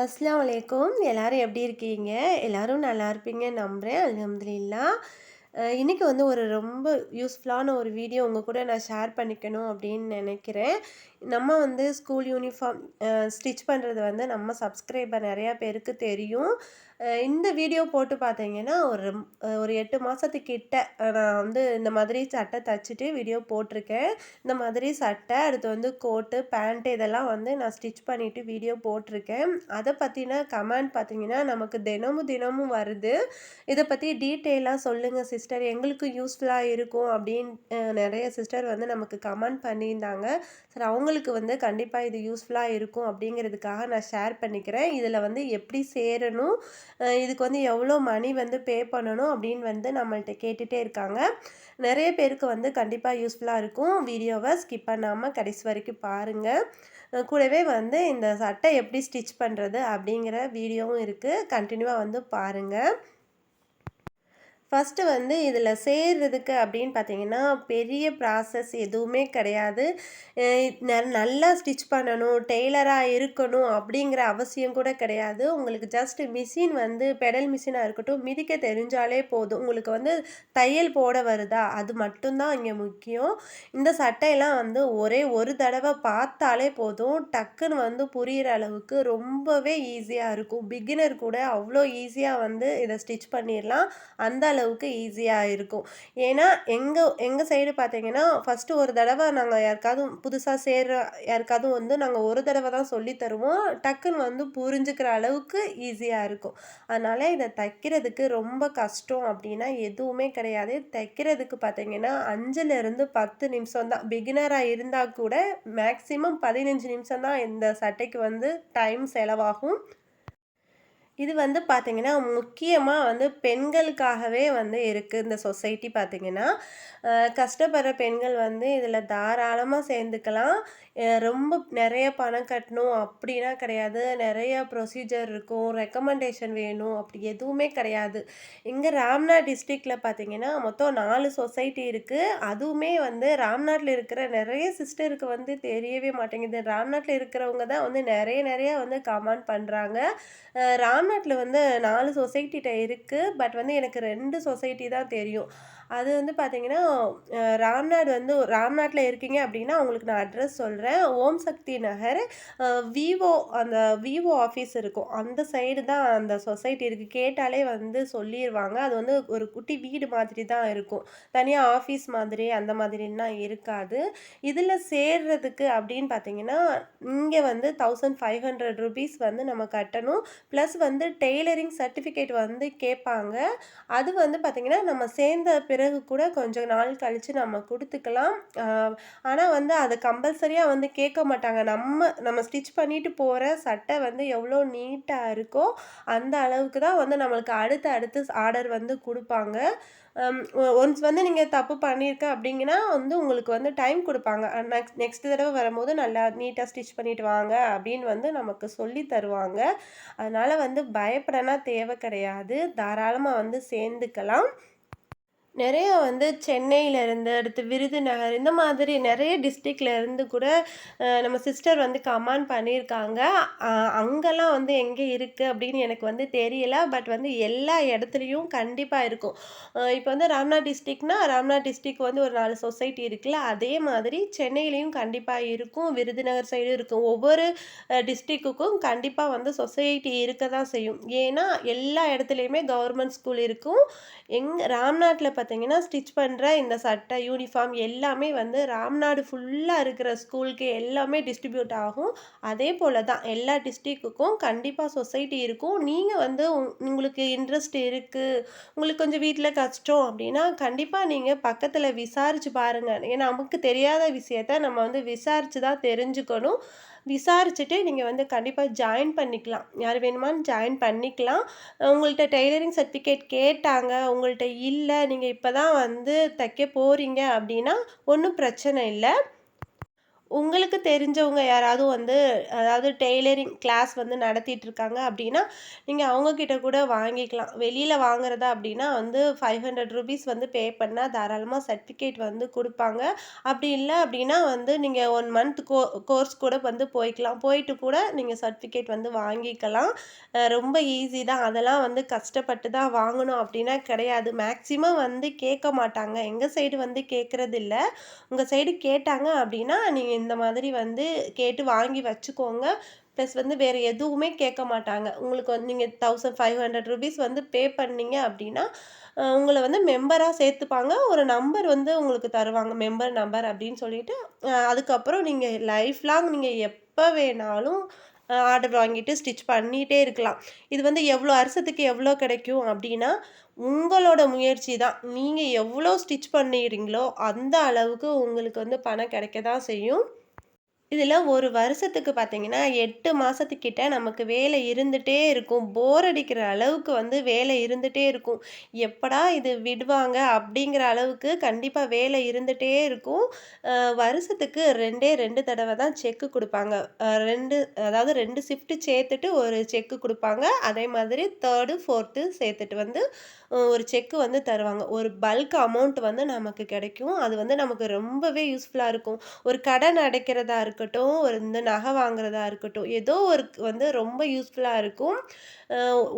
அஸ்லாம் அலைக்கும். எல்லோரும் எப்படி இருக்கீங்க? எல்லோரும் நல்லா இருப்பீங்க நம்புகிறேன் அல்ஹம்துலில்லா. இன்றைக்கி இன்னைக்கு வந்து ஒரு ரொம்ப யூஸ்ஃபுல்லான ஒரு வீடியோ உங்கள் கூட நான் ஷேர் பண்ணிக்கணும் அப்படின்னு நினைக்கிறேன். நம்ம வந்து ஸ்கூல் யூனிஃபார்ம் ஸ்டிச் பண்ணுறது வந்து நம்ம சப்ஸ்கிரைபர் நிறையா பேருக்கு தெரியும். இந்த வீடியோ போட்டு பார்த்தீங்கன்னா ஒரு ஒரு எட்டு மாதத்துக்கிட்ட நான் வந்து இந்த மாதிரி சட்டை தச்சுட்டு வீடியோ போட்டிருக்கேன். இந்த மாதிரி சட்டை அடுத்து வந்து கோட்டு பேண்ட்டு இதெல்லாம் வந்து நான் ஸ்டிச் பண்ணிவிட்டு வீடியோ போட்டிருக்கேன். அதை பற்றின கமெண்ட் பார்த்தீங்கன்னா நமக்கு தினமும் தினமும் வருது. இதை பற்றி டீட்டெயிலாக சொல்லுங்கள் சிஸ்டர். எங்களுக்கு யூஸ்ஃபுல்லாக இருக்கும் அப்படின்னு நிறைய சிஸ்டர் வந்து நமக்கு கமெண்ட் பண்ணியிருந்தாங்க. சரி அவங்களுக்கு வந்து கண்டிப்பாக இது யூஸ்ஃபுல்லாக இருக்கும் அப்படிங்கிறதுக்காக நான் ஷேர் பண்ணிக்கிறேன். இதில் வந்து எப்படி சேரணும் இதுக்கு வந்து எவ்வளோ மணி வந்து பே பண்ணணும் அப்படின்னு வந்து நம்மள்ட்ட கேட்டுகிட்டே இருக்காங்க. நிறைய பேருக்கு வந்து கண்டிப்பாக யூஸ்ஃபுல்லாக இருக்கும். வீடியோவை ஸ்கிப் பண்ணாமல் கடைசி வரைக்கும் பாருங்கள் கூடவே வந்து இந்த சட்டை எப்படி ஸ்டிச் பண்ணுறது அப்படிங்கிற வீடியோவும் இருக்குது கண்டினியூவாக வந்து பாருங்கள் ஃபஸ்ட்டு வந்து இதில் சேர்றதுக்கு அப்படின்னு பார்த்தீங்கன்னா பெரிய ப்ராசஸ் எதுவுமே கிடையாது. நல்லா ஸ்டிச் பண்ணணும் டெய்லராக இருக்கணும் அப்படிங்கிற அவசியம் கூட கிடையாது. உங்களுக்கு ஜஸ்ட் மிஷின் வந்து பெடல் மிஷினாக இருக்கட்டும் மிதிக்க தெரிஞ்சாலே போதும். உங்களுக்கு வந்து தையல் போட வருதா? அது மட்டும்தான் இங்கே முக்கியம். இந்த சட்டையெல்லாம் வந்து ஒரே ஒரு தடவை பார்த்தாலே போதும். டக்குன்னு வந்து புரிகிற அளவுக்கு ரொம்பவே ஈஸியாக இருக்கும். பிகினர் கூட அவ்வளோ ஈஸியாக வந்து இதை ஸ்டிச் பண்ணிடலாம் அந்த அளவுக்கு ஈஸியாக இருக்கும். ஏன்னா எங்கள் எங்கள் சைடு பார்த்தீங்கன்னா ஃபஸ்ட்டு ஒரு தடவை நாங்கள் யாருக்காவது புதுசாக சேர்ற யாருக்காவது வந்து நாங்கள் ஒரு தடவை தான் சொல்லி தருவோம். டக்குன்னு வந்து புரிஞ்சுக்கிற அளவுக்கு ஈஸியாக இருக்கும். அதனால் இதை தைக்கிறதுக்கு ரொம்ப கஷ்டம் அப்படின்னா எதுவுமே கிடையாது. தைக்கிறதுக்கு பார்த்தீங்கன்னா அஞ்சுலேருந்து பத்து நிமிஷம் தான். பிகினராக இருந்தால் கூட மேக்ஸிமம் பதினஞ்சு நிமிஷம் தான் இந்த சட்டைக்கு வந்து டைம் செலவாகும். இது வந்து பார்த்திங்கன்னா முக்கியமாக வந்து பெண்களுக்காகவே வந்து இருக்குது இந்த சொசைட்டி பார்த்திங்கன்னா கஷ்டப்படுற பெண்கள் வந்து இதில் தாராளமாக சேர்ந்துக்கலாம். ரொம்ப நிறைய பணம் கட்டணும் அப்படின்னா கிடையாது. நிறைய ப்ரொசீஜர் இருக்கும். ரெக்கமெண்டேஷன் வேணும். அப்படி எதுவுமே கிடையாது. இங்கே ராம்நாத் டிஸ்ட்ரிக்டில் பார்த்திங்கன்னா மொத்தம் நாலு சொசைட்டி இருக்குது அதுவுமே வந்து ராம்நாட்டில் இருக்கிற நிறைய சிஸ்டருக்கு வந்து தெரியவே மாட்டேங்குது. ராம்நாட்டில் இருக்கிறவங்க தான் வந்து நிறைய நிறைய வந்து கமெண்ட் பண்ணுறாங்க ராம் தமிழ்நாட்டில் வந்து நாலு சொசைட்டிகிட்ட இருக்குது பட் வந்து எனக்கு ரெண்டு சொசைட்டி தான் தெரியும். அது வந்து பார்த்தீங்கன்னா ராம்நாடு வந்து ராம்நாட்டில் இருக்கீங்க அப்படின்னா உங்களுக்கு நான் அட்ரஸ் சொல்கிறேன் ஓம் சக்தி நகர் விவோ அந்த விவோ ஆஃபீஸ் இருக்கும். அந்த சைடு தான் அந்த சொசைட்டி இருக்குது கேட்டாலே வந்து சொல்லிடுவாங்க அது வந்து ஒரு குட்டி வீடு மாதிரி தான் இருக்கும். தனியாக ஆஃபீஸ் மாதிரி அந்த மாதிரிலாம் இருக்காது. இதில் சேர்றதுக்கு அப்படின்னு பார்த்தீங்கன்னா இங்கே வந்து தௌசண்ட் ஃபைவ் ஹண்ட்ரட் ருபீஸ் வந்து நம்ம கட்டணும். ப்ளஸ் வந்து வந்து டெய்லரிங் சர்டிஃபிகேட் வந்து கேட்பாங்க. அது வந்து பார்த்திங்கன்னா நம்ம சேர்ந்த பிறகு கூட கொஞ்சம் நாள் கழித்து நம்ம கொடுத்துக்கலாம். ஆனால் வந்து அதை கம்பல்சரியாக வந்து கேட்க மாட்டாங்க. நம்ம நம்ம ஸ்டிச் பண்ணிட்டு போகிற சட்டை வந்து எவ்வளோ நீட்டாக இருக்கோ அந்த அளவுக்கு தான் வந்து நம்மளுக்கு அடுத்து அடுத்து ஆர்டர் வந்து கொடுப்பாங்க. Um, ஒன்ஸ் வந்து நீங்கள் தப்பு பண்ணியிருக்க அப்படிங்கன்னா வந்து உங்களுக்கு வந்து டைம் கொடுப்பாங்க. நெக்ஸ்ட் நெக்ஸ்ட் தடவை வரும்போது நல்லா நீட்டாக ஸ்டிச் பண்ணிட்டு வாங்க அப்படின்னு வந்து நமக்கு சொல்லி தருவாங்க. அதனால் வந்து பயப்படனா தேவை கிடையாது. தாராளமாக வந்து சேர்ந்துக்கலாம். நிறைய வந்து சென்னையிலேருந்து அடுத்து விருதுநகர் இந்த மாதிரி நிறைய டிஸ்ட்ரிக்ட்ல இருந்து கூட நம்ம சிஸ்டர் வந்து கமெண்ட் பண்ணியிருக்காங்க. அங்கெல்லாம் வந்து எங்கே இருக்குது அப்படின்னு எனக்கு வந்து தெரியல. பட் வந்து எல்லா இடத்துலையும் கண்டிப்பாக இருக்கும். இப்போ வந்து ராம்நாத் டிஸ்ட்ரிக்னா ராம்நாத் டிஸ்ட்ரிக் வந்து ஒரு நாலு சொசைட்டி இருக்குல்ல அதே மாதிரி சென்னையிலையும் கண்டிப்பாக இருக்கும். விருதுநகர் சைடும் இருக்கும். ஒவ்வொரு டிஸ்ட்ரிக்குக்கும் கண்டிப்பாக வந்து சொசைட்டி இருக்க தான் செய்யும். ஏன்னா எல்லா இடத்துலையுமே கவர்மெண்ட் ஸ்கூல் இருக்கும். எங் ராம்நாட்டில் பார்த்தீங்கன்னா ஸ்டிச் பண்ணுற இந்த சட்டை யூனிஃபார்ம் எல்லாமே வந்து ராம்நாடு ஃபுல்லாக இருக்கிற ஸ்கூலுக்கு எல்லாமே டிஸ்ட்ரிபியூட் ஆகும். அதே போல் தான் எல்லா டிஸ்ட்ரிக்குக்கும் கண்டிப்பாக சொசைட்டி இருக்கும். நீங்கள் வந்து உங்- உங்களுக்கு இன்ட்ரெஸ்ட் இருக்குது உங்களுக்கு கொஞ்சம் வீட்டில் கஷ்டம் அப்படின்னா கண்டிப்பாக நீங்கள் பக்கத்தில் விசாரிச்சு பாருங்கள் ஏன்னா நமக்கு தெரியாத விஷயத்த நம்ம வந்து விசாரித்து தான் தெரிஞ்சுக்கணும். விசாரிச்சுட்டு நீங்கள் வந்து கண்டிப்பாக ஜாயின் பண்ணிக்கலாம். யார் வேணுமான்னு ஜாயின் பண்ணிக்கலாம். உங்கள்கிட்ட டெய்லரிங் சர்டிஃபிகேட் கேட்டாங்க உங்கள்கிட்ட இல்லை நீங்கள் இப்போ தான் வந்து தைக்க போகிறீங்க அப்படின்னா ஒன்றும் பிரச்சனை இல்லை. உங்களுக்கு தெரிஞ்சவங்க யாராவது வந்து அதாவது டெய்லரிங் கிளாஸ் வந்து நடத்திட்டு இருக்காங்க அப்படின்னா நீங்கள் அவங்கக்கிட்ட கூட வாங்கிக்கலாம். வெளியில் வாங்குறதா அப்படின்னா வந்து ஃபைவ் ஹண்ட்ரட் ருபீஸ் வந்து பே பண்ணால் தாராளமாக சர்டிஃபிகேட் வந்து கொடுப்பாங்க. அப்படி இல்லை அப்படின்னா வந்து நீங்கள் ஒன் மந்த் கோ கோர்ஸ் கூட வந்து போய்க்கலாம். போயிட்டு கூட நீங்கள் சர்டிஃபிகேட் வந்து வாங்கிக்கலாம். ரொம்ப ஈஸி தான். அதெல்லாம் வந்து கஷ்டப்பட்டு தான் வாங்கணும் அப்படின்னா கிடையாது. மேக்ஸிமம் வந்து கேட்க மாட்டாங்க. எங்கள் சைடு வந்து கேட்குறது இல்லை. உங்கள் சைடு கேட்டாங்க அப்படின்னா நீங்கள் இந்த மாதிரி வந்து கேட்டு வாங்கி வச்சுக்கோங்க. ப்ளஸ் வந்து வேறு எதுவுமே கேட்க மாட்டாங்க. உங்களுக்கு வந்து நீங்கள் தௌசண்ட் ஃபைவ் ஹண்ட்ரட் ருபீஸ் வந்து பே பண்ணீங்க அப்படின்னா உங்களை வந்து மெம்பராக சேர்த்துப்பாங்க. ஒரு நம்பர் வந்து உங்களுக்கு தருவாங்க. மெம்பர் நம்பர் அப்படின்னு சொல்லிட்டு அதுக்கப்புறம் நீங்கள் லைஃப் லாங் நீங்கள் எப்போ வேணாலும் ஆர்டர் வாங்கிட்டு ஸ்டிச் பண்ணிகிட்டே இருக்கலாம். இது வந்து எவ்வளோ அரசத்துக்கு எவ்வளோ கிடைக்கும் அப்படின்னா உங்களோட முயற்சி தான். நீங்கள் எவ்வளோ ஸ்டிச் பண்ணிடுறீங்களோ அந்த அளவுக்கு உங்களுக்கு வந்து பணம் கிடைக்க தான் செய்யும். இதில் ஒரு வருஷத்துக்கு பார்த்தீங்கன்னா எட்டு மாதத்துக்கிட்ட நமக்கு வேலை இருந்துகிட்டே இருக்கும். போர் அடிக்கிற அளவுக்கு வந்து வேலை இருந்துகிட்டே இருக்கும். எப்படா இது விடுவாங்க அப்படிங்கிற அளவுக்கு கண்டிப்பாக வேலை இருந்துகிட்டே இருக்கும். வருஷத்துக்கு ரெண்டே ரெண்டு தடவை தான் செக்கு கொடுப்பாங்க. ரெண்டு அதாவது ரெண்டு ஷிஃப்ட்டு சேர்த்துட்டு ஒரு செக்கு கொடுப்பாங்க. அதே மாதிரி தேர்டு ஃபோர்த்து சேர்த்துட்டு வந்து ஒரு செக்கு வந்து தருவாங்க. ஒரு பல்க் அமௌண்ட் வந்து நமக்கு கிடைக்கும். அது வந்து நமக்கு ரொம்பவே யூஸ்ஃபுல்லாக இருக்கும். ஒரு கடன் அடைக்கிறதா இருக்கட்டும் ஒரு இந்த நகை வாங்குறதா இருக்கட்டும் ஏதோ ஒரு வந்து ரொம்ப யூஸ்ஃபுல்லாக இருக்கும்.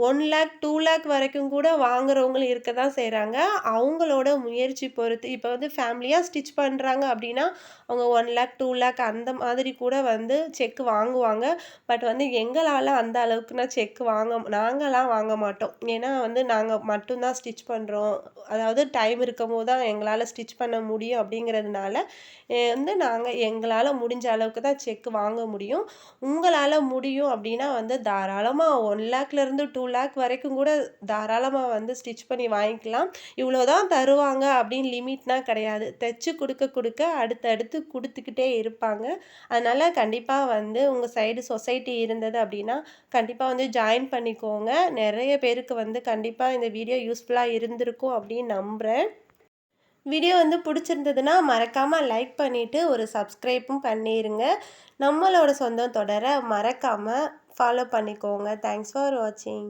ஒன் லேக் டூ லேக் வரைக்கும் கூட வாங்குறவங்களும் இருக்க தான் செய்கிறாங்க அவங்களோட முயற்சி பொறுத்து இப்போ வந்து ஃபேமிலியாக ஸ்டிச் பண்ணுறாங்க அப்படின்னா அவங்க ஒன் லேக் டூ லேக் அந்த மாதிரி கூட வந்து செக் வாங்குவாங்க. பட் வந்து எங்களால் அந்த அளவுக்குனா செக் வாங்க நாங்களாம் வாங்க மாட்டோம். ஏன்னா வந்து நாங்கள் மட்டும்தான் ஸ்டிச் பண்ணுறோம் அதாவது டைம் இருக்கும் போது தான் எங்களால் ஸ்டிச் பண்ண முடியும் அப்படிங்கிறதுனால வந்து நாங்கள் எங்களால் முடிஞ்ச அளவுக்கு தான் செக் வாங்க முடியும். உங்களால் முடியும் அப்படின்னா வந்து தாராளமாக ஒன் லேக்லேருந்து டூ லேக் வரைக்கும் கூட தாராளமாக வந்து ஸ்டிச் பண்ணி வாங்கிக்கலாம். இவ்வளோ தான் தருவாங்க அப்படின்னு லிமிட்னா கிடையாது. தைச்சு கொடுக்க கொடுக்க அடுத்தடுத்து கொடுத்துக்கிட்டே இருப்பாங்க. அதனால் கண்டிப்பாக வந்து உங்கள் சைடு சொசைட்டி இருந்தது அப்படின்னா கண்டிப்பாக வந்து ஜாயின் பண்ணிக்கோங்க. நிறைய பேருக்கு வந்து கண்டிப்பாக இந்த வீடியோ யூஸ்ஃபுல்லாக இருந்திருக்கும் அப்படின்னு நம்புகிறேன் வீடியோ வந்து பிடிச்சிருந்ததுன்னா மறக்காமல் லைக் பண்ணிவிட்டு ஒரு சப்ஸ்கிரைப்பும் பண்ணிடுங்க நம்மளோட சொந்தம் தொடர மறக்காமல் ஃபாலோ பண்ணிக்கோங்க. தேங்க்ஸ் ஃபார் வாட்சிங்